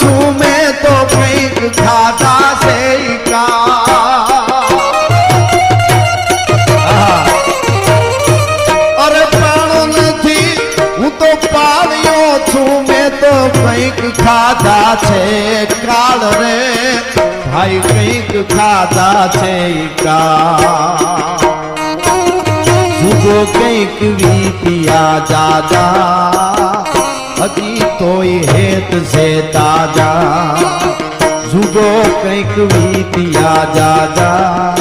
છું મેં તો કંઈક ખાધા છે અરે પાણો નથી હું તો પાડ્યો છું મેં તો કંઈક ખાધા છે કાળ રે ભાઈ કંઈક ખાધા છે કા કંઈક વીત્યા દાદા હેત છે તાજા જુગો કંઈક વીત્યા દાદા